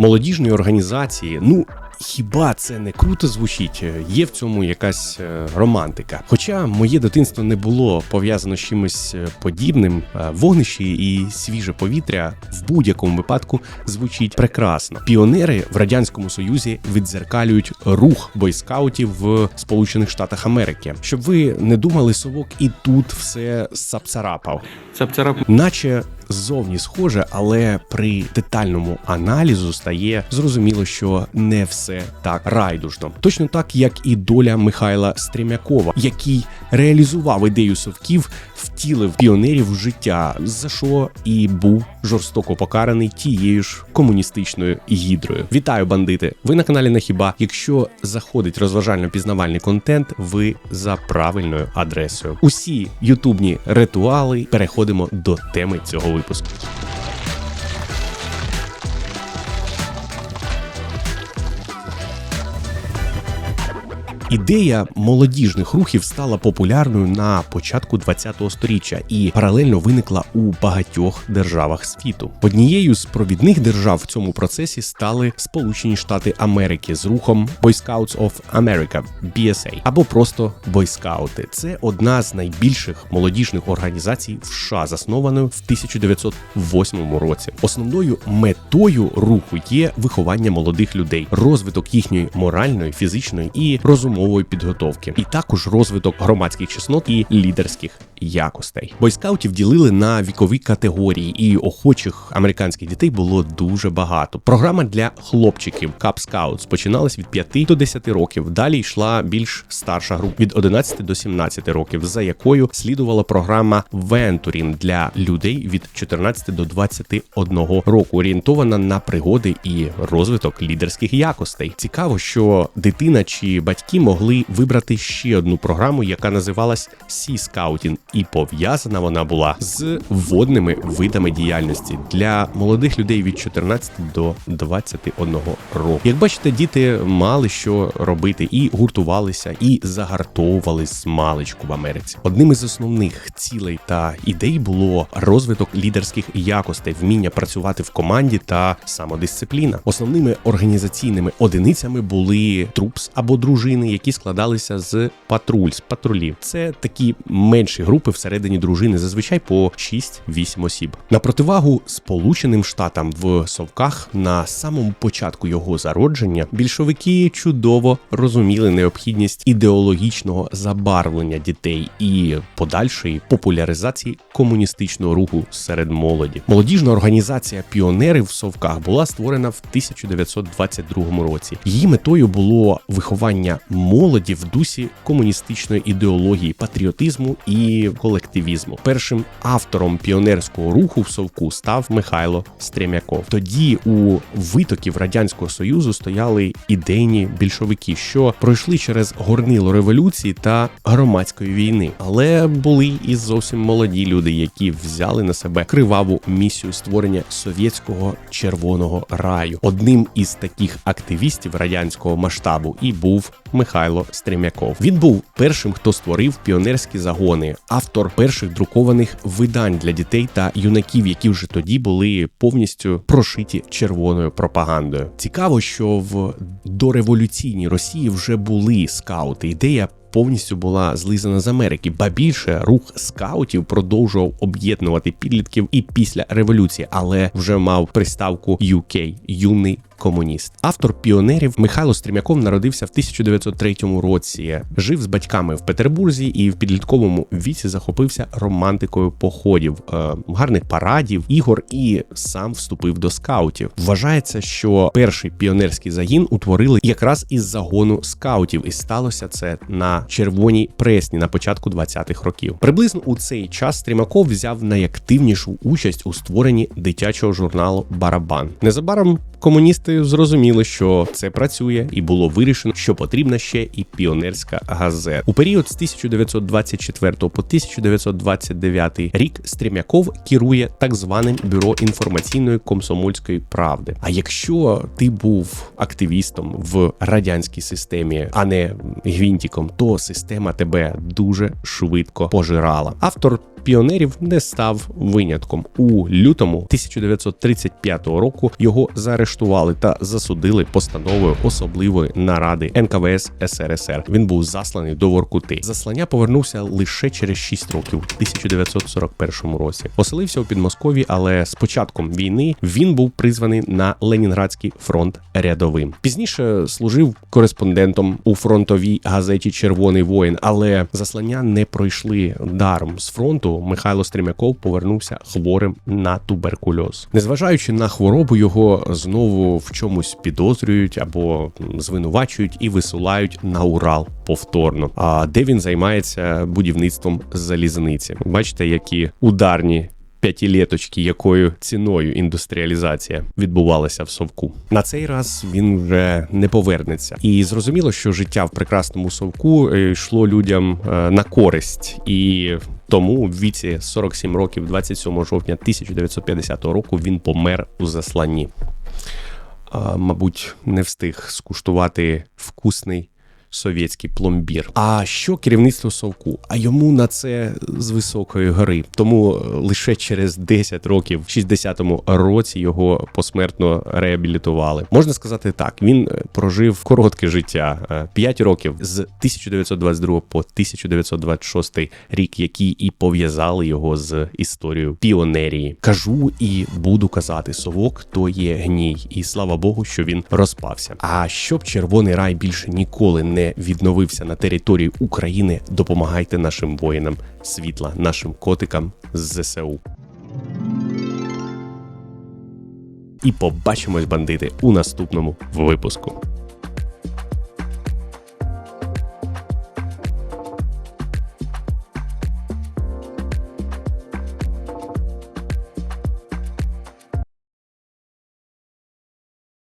молодіжної організації. Ну хіба це не круто звучить? Є в цьому якась е, романтика. Хоча моє дитинство не було пов'язано з чимось е, подібним, е, вогнищі і свіже повітря в будь-якому випадку звучить прекрасно. Піонери в радянському союзі відзеркалюють рух бойскаутів в Сполучених Штатах Америки. Щоб ви не думали, совок і тут все сапцарапав. Цап-царап. Наче ззовні схоже, але при детальному аналізу стає зрозуміло, що не все так райдужно. Точно так, як і доля Михайла Стрімякова, який реалізував ідею совків, втілив піонерів в життя, за що і був жорстоко покараний тією ж комуністичною гідрою. Вітаю, бандити! Ви на каналі Нахіба. Якщо заходить розважально-пізнавальний контент, ви за правильною адресою. Усі ютубні ритуали переходимо до теми цього випуску. Ідея молодіжних рухів стала популярною на початку 20-го сторіччя і паралельно виникла у багатьох державах світу. Однією з провідних держав в цьому процесі стали Сполучені Штати Америки з рухом Boy Scouts of America BSA або просто бойскаути. Це одна з найбільших молодіжних організацій в США, заснованою в 1908 році. Основною метою руху є виховання молодих людей, розвиток їхньої моральної, фізичної і розумової підготовки, і також розвиток громадських чеснот і лідерських якостей. Бойскаутів ділили на вікові категорії, і охочих американських дітей було дуже багато. Програма для хлопчиків Cub Scouts починалась від 5 до 10 років. Далі йшла більш старша група від 11 до 17 років, за якою слідувала програма Venturing для людей від 14 до 21 року, орієнтована на пригоди і розвиток лідерських якостей. Цікаво, що дитина чи батьки могли вибрати ще одну програму, яка називалась Sea Scouting, і пов'язана вона була з водними видами діяльності для молодих людей від 14 до 21 року. Як бачите, діти мали що робити і гуртувалися, і загартовувались з в Америці. Одним із основних цілей та ідей було розвиток лідерських якостей, вміння працювати в команді та самодисципліна. Основними організаційними одиницями були трупс або дружини, які складалися з патруль з патрулів. Це такі менші групи всередині дружини, зазвичай по 6-8 осіб. На противагу Сполученим Штатам в Совках на самому початку його зародження більшовики чудово розуміли необхідність ідеологічного забарвлення дітей і подальшої популяризації комуністичного руху серед молоді. Молодіжна організація піонери в Совках була створена в 1922 році. Її метою було виховання молоді в дусі комуністичної ідеології, патріотизму і колективізму. Першим автором піонерського руху в Совку став Михайло Стрімяков. Тоді у витоків радянського союзу стояли ідейні більшовики, що пройшли через горнило революції та громадської війни, але були і зовсім молоді люди, які взяли на себе криваву місію створення совєтського червоного раю. Одним із таких активістів радянського масштабу і був Михайло Стрімяков. Він був першим, хто створив піонерські загони, автор перших друкованих видань для дітей та юнаків, які вже тоді були повністю прошиті червоною пропагандою. Цікаво, що в дореволюційній Росії вже були скаути. Ідея повністю була злизана з Америки, ба більше рух скаутів продовжував об'єднувати підлітків і після революції, але вже мав приставку UK – юний комуніст. Автор піонерів Михайло Стрімяков народився в 1903 році. Жив з батьками в Петербурзі і в підлітковому віці захопився романтикою походів, е, гарних парадів, ігор і сам вступив до скаутів. Вважається, що перший піонерський загін утворили якраз із загону скаутів, і сталося це на червоній пресні на початку 20-х років. Приблизно у цей час Стрімаков взяв найактивнішу участь у створенні дитячого журналу Барабан. Незабаром комуністи зрозуміли, що це працює, і було вирішено, що потрібна ще і піонерська газета. У період з 1924 по 1929 рік Стрімяков керує так званим бюро інформаційної комсомольської правди. А якщо ти був активістом в радянській системі, а не гвинтиком, то система тебе дуже швидко пожирала. Автор піонерів не став винятком. У лютому 1935 року його заарештували та засудили постановою особливої наради НКВС СРСР. Він був засланий до Воркути. Заслання повернувся лише через 6 років, у 1941 році. Оселився у Підмосков'ї, але з початком війни він був призваний на Ленінградський фронт рядовим. Пізніше служив кореспондентом у фронтовій газеті Червоний воїн, але заслання не пройшли даром. З фронту Михайло Стрімяков повернувся хворим на туберкульоз. Незважаючи на хворобу, його знову в чомусь підозрюють або звинувачують і висилають на Урал повторно. А де він займається будівництвом залізниці? Бачите, які ударні п'ятилеточки, якою ціною індустріалізація відбувалася в совку. На цей раз він вже не повернеться, і зрозуміло, що життя в прекрасному совку е, йшло людям е, на користь, і тому в віці 47 років, 27 жовтня 1950 року, він помер у засланні. А, мабуть, не встиг скуштувати вкусний совєтський пломбір. А що керівництво совку? А йому на це з високої гори. Тому е, лише через 10 років, в 60-му році, його посмертно реабілітували. Можна сказати так: він е, прожив коротке життя 5 років з 1922 по 1926 рік, які і пов'язали його з історією піонерії. Кажу і буду казати: совок то є гній, і слава Богу, що він розпався. А щоб червоний рай більше ніколи не відновився на території України, допомагайте нашим воїнам світла, нашим котикам з ЗСУ. І побачимось, бандити, у наступному випуску.